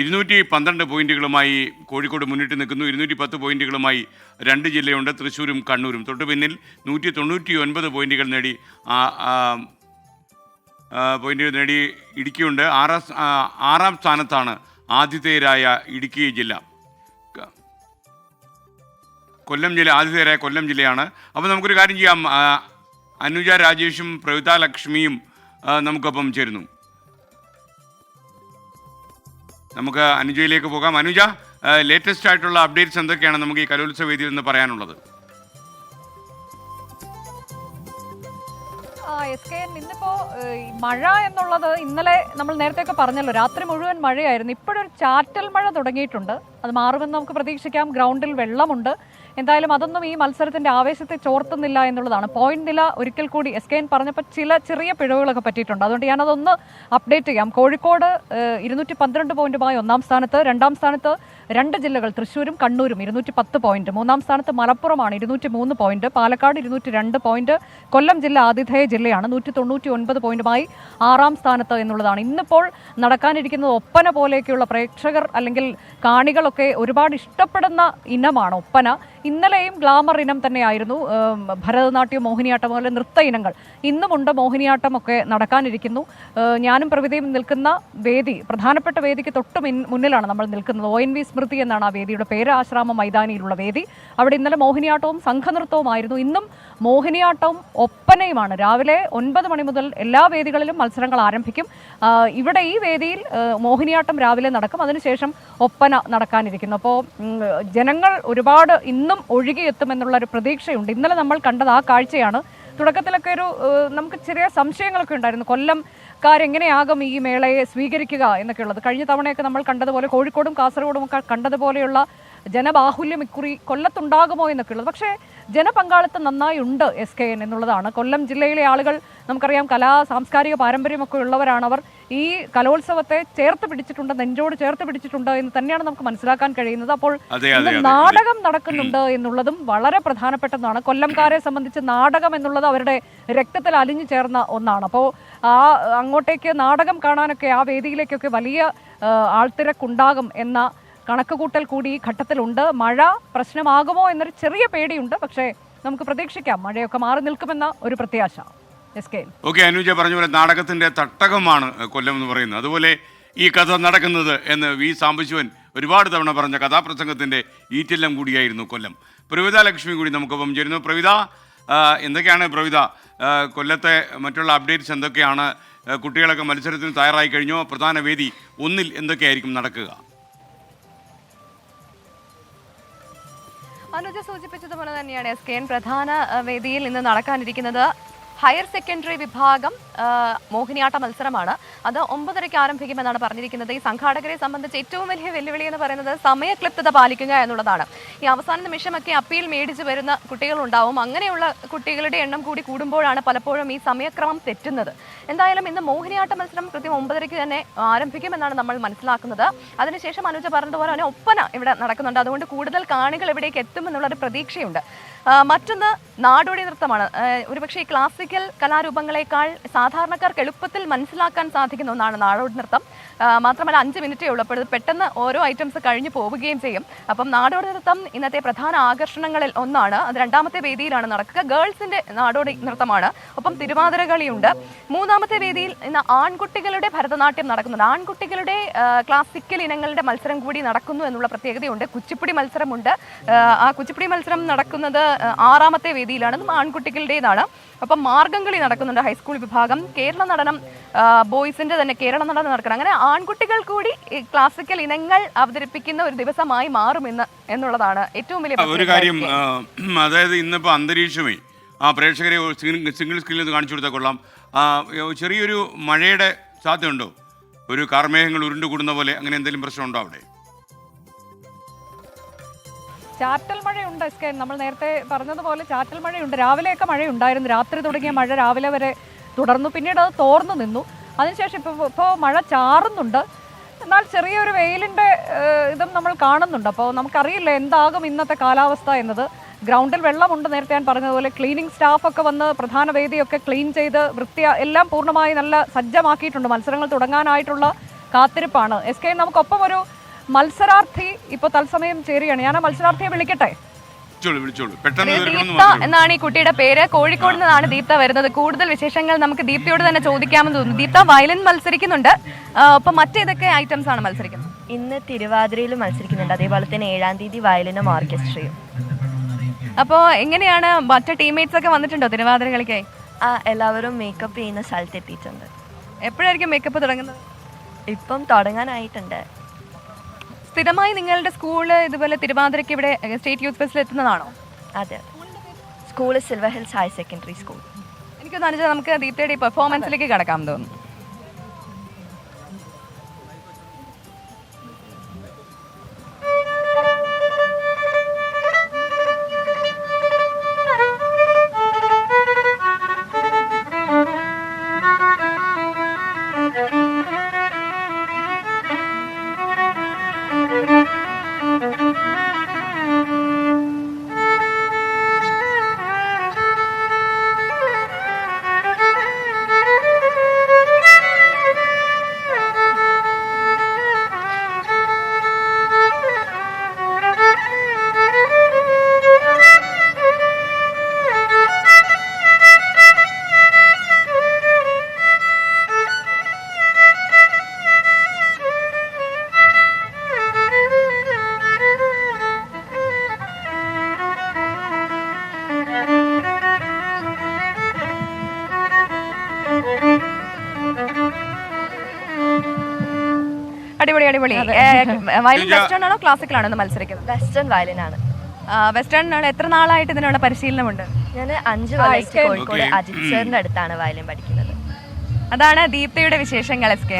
ഇരുന്നൂറ്റി പന്ത്രണ്ട് പോയിന്റുകളുമായി കോഴിക്കോട് മുന്നിട്ട് നിൽക്കുന്നു. ഇരുന്നൂറ്റി പത്ത് പോയിന്റുകളുമായി രണ്ട് ജില്ലയുണ്ട്. തൃശ്ശൂരും കണ്ണൂരും. തൊട്ടു പിന്നിൽ നൂറ്റി തൊണ്ണൂറ്റി ഒൻപത് പോയിന്റുകൾ നേടി പോയിന്റുകൾ നേടി ഇടുക്കിയുണ്ട്. ആറാം ആറാം സ്ഥാനത്താണ് ആതിഥേയരായ ഇടുക്കി ജില്ല. കൊല്ലം ജില്ല ആതിഥേയരായ കൊല്ലം ജില്ലയാണ്. അപ്പോൾ നമുക്കൊരു കാര്യം ചെയ്യാം. അനുജ രാജേഷും പ്രവിത ലക്ഷ്മിയും നമുക്കൊപ്പം ചേരുന്നു. നമുക്ക് അനുജയിലേക്ക് പോകാം. അനുജ ലേറ്റസ്റ്റ് ആയിട്ടുള്ള അപ്ഡേറ്റ്സ് എന്തൊക്കെയാണ് നമുക്ക് ഈ കലോത്സവ വേദിയിൽ നിന്ന് പറയാനുള്ളത്? എസ് കെ എൻ ഇന്നിപ്പോ മഴ എന്നുള്ളത് ഇന്നലെ നമ്മൾ നേരത്തെയൊക്കെ പറഞ്ഞല്ലോ രാത്രി മുഴുവൻ മഴയായിരുന്നു. ഇപ്പോഴൊരു ചാറ്റൽ മഴ തുടങ്ങിയിട്ടുണ്ട്. അത് മാറുമെന്ന് നമുക്ക് പ്രതീക്ഷിക്കാം. ഗ്രൗണ്ടിൽ വെള്ളമുണ്ട്. എന്തായാലും അതൊന്നും ഈ മത്സരത്തിന്റെ ആവേശത്തെ ചോർത്തുന്നില്ല എന്നുള്ളതാണ്. പോയിന്റ് നില ഒരിക്കൽ കൂടി എസ് കെ എൻ പറഞ്ഞപ്പോൾ ചില ചെറിയ പിഴവുകളൊക്കെ പറ്റിയിട്ടുണ്ട്. അതുകൊണ്ട് ഞാനതൊന്ന് അപ്ഡേറ്റ് ചെയ്യാം. കോഴിക്കോട് ഇരുന്നൂറ്റി പന്ത്രണ്ട് പോയിന്റുമായി ഒന്നാം സ്ഥാനത്ത് രണ്ടാം സ്ഥാനത്ത് രണ്ട് ജില്ലകൾ തൃശ്ശൂരും കണ്ണൂരും ഇരുന്നൂറ്റി പത്ത് പോയിന്റ് മൂന്നാം സ്ഥാനത്ത് മലപ്പുറമാണ് ഇരുന്നൂറ്റി മൂന്ന് പോയിന്റ് പാലക്കാട് ഇരുന്നൂറ്റി രണ്ട് പോയിന്റ് കൊല്ലം ജില്ല ആതിഥേയ ജില്ലയാണ് നൂറ്റി തൊണ്ണൂറ്റി ഒൻപത് പോയിന്റുമായി ആറാം സ്ഥാനത്ത് എന്നുള്ളതാണ്. ഇന്നിപ്പോൾ നടക്കാനിരിക്കുന്നത് ഒപ്പന പോലെയൊക്കെയുള്ള പ്രേക്ഷകർ അല്ലെങ്കിൽ കാണികളൊക്കെ ഒരുപാട് ഇഷ്ടപ്പെടുന്ന ഇനമാണ് ഒപ്പന. ഇന്നലെയും ഗ്ലാമർ ഇനം തന്നെയായിരുന്നു. ഭരതനാട്യം മോഹിനിയാട്ടം പോലെ നൃത്ത ഇനങ്ങൾ. ഇന്നുമുണ്ട് മോഹിനിയാട്ടം ഒക്കെ നടക്കാനിരിക്കുന്നു ഞാനും പ്രവിതയും നിൽക്കുന്ന വേദി പ്രധാനപ്പെട്ട വേദിക്ക് തൊട്ട് മുന്നിലാണ് നമ്മൾ നിൽക്കുന്നത്. ഒ എൻ വി സ്മൃതി എന്നാണ് ആ വേദിയുടെ പേര്. ആശ്രാമ മൈതാനിയിലുള്ള വേദി. അവിടെ ഇന്നലെ മോഹിനിയാട്ടവും സംഘനൃത്തവുമായിരുന്നു. ഇന്നും മോഹിനിയാട്ടവും ഒപ്പനയുമാണ്. രാവിലെ ഒൻപത് മണി മുതൽ എല്ലാ വേദികളിലും മത്സരങ്ങൾ ആരംഭിക്കും. ഇവിടെ ഈ വേദിയിൽ മോഹിനിയാട്ടം രാവിലെ നടക്കും. അതിനുശേഷം ഒപ്പന നടക്കാനിരിക്കുന്നു. അപ്പോൾ ജനങ്ങൾ ഒരുപാട് ഇന്നും ഒഴുകിയെത്തുമെന്നുള്ള ഒരു പ്രതീക്ഷയുണ്ട്. ഇന്നലെ നമ്മൾ കണ്ടത് ആ കാഴ്ചയാണ്. തുടക്കത്തിലൊക്കെ ഒരു നമുക്ക് ചെറിയ സംശയങ്ങളൊക്കെ ഉണ്ടായിരുന്നു. കൊല്ലം കാരെങ്ങനെയാകും ഈ മേളയെ സ്വീകരിക്കുക എന്നൊക്കെ ഉള്ളത് കഴിഞ്ഞ തവണയൊക്കെ നമ്മൾ കണ്ടതുപോലെ കോഴിക്കോടും കാസർഗോഡും ഒക്കെ കണ്ടതുപോലെയുള്ള ജനബാഹുല്യം ഇക്കുറി കൊല്ലത്തുണ്ടാകുമോ എന്നൊക്കെ ഉള്ളത് പക്ഷേ ജനപങ്കാളിത്തം നന്നായി ഉണ്ട് എസ് കെ എൻ എന്നുള്ളതാണ്. കൊല്ലം ജില്ലയിലെ ആളുകൾ നമുക്കറിയാം കലാ സാംസ്കാരിക പാരമ്പര്യമൊക്കെ ഉള്ളവരാണ് അവർ ഈ കലോത്സവത്തെ ചേർത്ത് പിടിച്ചിട്ടുണ്ട് നെഞ്ചോട് ചേർത്ത് പിടിച്ചിട്ടുണ്ട് എന്ന് തന്നെയാണ് നമുക്ക് മനസ്സിലാക്കാൻ കഴിയുന്നത്. അപ്പോൾ നാടകം നടക്കുന്നുണ്ട് എന്നുള്ളതും വളരെ പ്രധാനപ്പെട്ടതാണ്. കൊല്ലംകാരെ സംബന്ധിച്ച് നാടകം എന്നുള്ളത് അവരുടെ രക്തത്തിൽ അലിഞ്ഞു ചേർന്ന ഒന്നാണ്. അപ്പോൾ ആ അങ്ങോട്ടേക്ക് നാടകം കാണാനൊക്കെ ആ വേദിയിലേക്കൊക്കെ വലിയ ആൾത്തിരക്കുണ്ടാകും എന്ന കണക്കുകൂട്ടൽ കൂടി ഈ ഘട്ടത്തിലുണ്ട്. മഴ പ്രശ്നമാകുമോ എന്നൊരു ചെറിയ പേടിയുണ്ട്. പക്ഷേ നമുക്ക് പ്രതീക്ഷിക്കാം. മഴയൊക്കെ മാറി നിൽക്കുമെന്ന ഒരു പ്രത്യാശ. ഓക്കെ അനുജ പറഞ്ഞ പോലെ നാടകത്തിന്റെ തട്ടകമാണ് കൊല്ലം എന്ന് പറയുന്നത്. അതുപോലെ ഈ കഥ നടക്കുന്നത് എന്ന് വി സാംബശിവൻ ഒരുപാട് തവണ പറഞ്ഞ കഥാപ്രസംഗത്തിന്റെ ഈറ്റെല്ലാം കൂടിയായിരുന്നു കൊല്ലം. പ്രവിത ലക്ഷ്മി കൂടി നമുക്കൊപ്പം ചേരുന്നു. പ്രവിത എന്തൊക്കെയാണ് പ്രവിത? കൊല്ലത്തെ മറ്റുള്ള അപ്ഡേറ്റ്സ് എന്തൊക്കെയാണ്? കുട്ടികളൊക്കെ മത്സരത്തിന് തയ്യാറായി കഴിഞ്ഞോ? പ്രധാന വേദി ഒന്നിൽ എന്തൊക്കെയായിരിക്കും നടക്കുക? അനുജ സൂചിപ്പിച്ചതുപോലെ തന്നെയാണ് എസ് കെ എൻ പ്രധാന വേദിയിൽ ഇന്ന് നടക്കാനിരിക്കുന്നത്. ഹയർ സെക്കൻഡറി വിഭാഗം മോഹിനിയാട്ട മത്സരമാണ്. അത് ഒമ്പതരയ്ക്ക് ആരംഭിക്കുമെന്നാണ് പറഞ്ഞിരിക്കുന്നത്. ഈ സംഘാടകരെ സംബന്ധിച്ച് ഏറ്റവും വലിയ വെല്ലുവിളി എന്ന് പറയുന്നത് സമയക്ലിപ്തത പാലിക്കുക എന്നുള്ളതാണ്. ഈ അവസാന നിമിഷമൊക്കെ അപ്പീൽ മേടിച്ച് വരുന്ന കുട്ടികളുണ്ടാവും. അങ്ങനെയുള്ള കുട്ടികളുടെ എണ്ണം കൂടി കൂടുമ്പോഴാണ് പലപ്പോഴും ഈ സമയക്രമം തെറ്റുന്നത്. എന്തായാലും ഇന്ന് മോഹിനിയാട്ട മത്സരം കൃത്യം ഒമ്പതരയ്ക്ക് തന്നെ ആരംഭിക്കുമെന്നാണ് നമ്മൾ മനസ്സിലാക്കുന്നത്. അതിനുശേഷം അനുജ പറഞ്ഞതുപോലെ തന്നെ ഒപ്പന ഇവിടെ നടക്കുന്നുണ്ട്. അതുകൊണ്ട് കൂടുതൽ കാണികൾ ഇവിടേക്ക് എത്തുമെന്നുള്ളൊരു പ്രതീക്ഷയുണ്ട്. മറ്റൊന്ന് നാടോടി നൃത്തമാണ്. ഒരുപക്ഷെ ക്ലാസിക്കൽ കലാരൂപങ്ങളെക്കാൾ സാധാരണക്കാർക്ക് എളുപ്പത്തിൽ മനസ്സിലാക്കാൻ സാധിക്കുന്ന ഒന്നാണ് നാടോടി നൃത്തം. മാത്രമല്ല അഞ്ച് മിനിറ്റേ ഉള്ളൂ അപ്പോൾ പെട്ടെന്ന് ഓരോ ഐറ്റംസ് കഴിഞ്ഞു പോവുകയും ചെയ്യും. അപ്പം നാടോടി നൃത്തം ഇന്നത്തെ പ്രധാന ആകർഷണങ്ങളിൽ ഒന്നാണ്. അത് രണ്ടാമത്തെ വേദിയിലാണ് നടക്കുക. ഗേൾസിന്റെ നാടോടി നൃത്തമാണ്. ഒപ്പം തിരുവാതിരകളിയുണ്ട്. മൂന്നാമത്തെ വേദിയിൽ ഇന്ന് ആൺകുട്ടികളുടെ ഭരതനാട്യം നടക്കുന്നുണ്ട്. ആൺകുട്ടികളുടെ ക്ലാസിക്കൽ ഇനങ്ങളുടെ മത്സരം കൂടി നടക്കുന്നു എന്നുള്ള പ്രത്യേകതയുണ്ട്. കുച്ചിപ്പുടി മത്സരമുണ്ട്. ആ, കുച്ചിപ്പുടി മത്സരം നടക്കുന്നത് ആറാമത്തെ വേദിയിലാണ് അതും ആൺകുട്ടികളുടേതാണ്. അപ്പം മാർഗംകളി നടക്കുന്നുണ്ട് ഹൈസ്കൂൾ വിഭാഗം. കേരള നടനം ബോയ്സിന്റെ തന്നെ കേരള നടനം നടക്കണം. അങ്ങനെ ആൺകുട്ടികൾ കൂടി ക്ലാസിക്കൽ ഇനങ്ങൾ അവതരിപ്പിക്കുന്ന ഒരു ദിവസമായി മാറുമെന്ന് എന്നുള്ളതാണ് ഏറ്റവും വലിയ ഒരു കാര്യം അതായത് ഇന്നിപ്പോൾ അന്തരീക്ഷമേ ആ പ്രേക്ഷകരെ സിംഗിൾ സ്ക്രീനിൽ കാണിച്ചു കൊടുത്താൽ കൊള്ളാം. ചെറിയൊരു മഴയുടെ സാധ്യതയുണ്ടോ? ഒരു കാർമേഹങ്ങൾ ഉരുണ്ടുകൂടുന്ന പോലെ അങ്ങനെ എന്തെങ്കിലും പ്രശ്നമുണ്ടോ അവിടെ? ചാറ്റൽ മഴയുണ്ട് എസ് കെ നമ്മൾ നേരത്തെ പറഞ്ഞതുപോലെ ചാറ്റൽ മഴയുണ്ട്. രാവിലെയൊക്കെ മഴയുണ്ടായിരുന്നു. രാത്രി തുടങ്ങിയ മഴ രാവിലെ വരെ തുടർന്നു. പിന്നീട് അത് തോർന്നു നിന്നു. അതിനുശേഷം ഇപ്പോൾ ഇപ്പോൾ മഴ ചാറുന്നുണ്ട്. എന്നാൽ ചെറിയൊരു വെയിലിന്റെ ഇതും നമ്മൾ കാണുന്നുണ്ട്. അപ്പോൾ നമുക്കറിയില്ല എന്താകും ഇന്നത്തെ കാലാവസ്ഥ എന്നത്. ഗ്രൗണ്ടിൽ വെള്ളമുണ്ട് നേരത്തെ ഞാൻ പറഞ്ഞതുപോലെ. ക്ലീനിങ് സ്റ്റാഫൊക്കെ വന്ന് പ്രധാന വേദിയൊക്കെ ക്ലീൻ ചെയ്ത് വൃത്തി എല്ലാം പൂർണമായി നല്ല സജ്ജമാക്കിയിട്ടുണ്ട്. മത്സരങ്ങൾ തുടങ്ങാനായിട്ടുള്ള കാത്തിരിപ്പാണ്. എസ് കെ നമുക്കൊപ്പം ഒരു മത്സരാർത്ഥി ഇപ്പൊ തത്സമയം ചേരുകയാണ്. ഞാൻ ആ മത്സരാർത്ഥിയെ വിളിക്കട്ടെ? ദീപ്ത എന്നാണ് ഈ കുട്ടിയുടെ പേര്. കോഴിക്കോട് നിന്നാണ് ദീപ്ത വരുന്നത്. കൂടുതൽ വിശേഷങ്ങൾ നമുക്ക് ദീപ്തയോട് തന്നെ ചോദിക്കാമെന്ന് തോന്നുന്നു. ദീപ്ത വയലിൻ മത്സരിക്കുന്നുണ്ട്. അപ്പൊ മറ്റേതൊക്കെ ഐറ്റംസ് ആണ് മത്സരിക്കുന്നത്? ഇന്ന് തിരുവാതിരയിൽ മത്സരിക്കുന്നുണ്ട്. അതേപോലെ തന്നെ ഏഴാം തീയതി വയലിനും ഓർക്കസ്ട്രയും. അപ്പോൾ എങ്ങനെയാണ് മറ്റു ടീംമേറ്റ്സ് ഒക്കെ വന്നിട്ടുണ്ടോ തിരുവാതിര കളിക്കായി? ആ എല്ലാവരും മേക്കപ്പ് ചെയ്യുന്ന സ്ഥലത്ത് എത്തിയിട്ടുണ്ട് എപ്പോഴായിരിക്കും മേക്കപ്പ് തുടങ്ങുന്നത്? ഇപ്പം തുടങ്ങാനായിട്ടുണ്ട്. സ്ഥിരമായി നിങ്ങളുടെ സ്കൂൾ ഇതുപോലെ തിരുവാതിരയ്ക്ക് ഇവിടെ സ്റ്റേറ്റ് യൂത്ത് ഫെസ്റ്റിൽ എത്തുന്നതാണോ? അതെ. School silver hills higher secondary school. എനിക്കൊന്ന് നമുക്ക് ദീപ്തയുടെ പെർഫോമൻസിലേക്ക് കടക്കാം തോന്നുന്നു. അടിപൊളി. വയലിൻ. വെസ്റ്റേൺ ആണോ ക്ലാസിക്കൽ ആണോ മത്സരിക്കുന്നത്? വെസ്റ്റേൺ വയലിൻ ആണ്. വെസ്റ്റേൺ ആണ്. എത്ര നാളായിട്ട് ഇതിനുള്ള പരിശീലനമുണ്ട്? ഞാൻ അഞ്ച് വയസ്സ് കോഴിക്കോട് അജിത് സാറിന്റെ അടുത്താണ് വയലിൻ പഠിക്കുന്നത്. അതാണ് ദീപ്തയുടെ വിശേഷങ്ങൾ എസ് കെ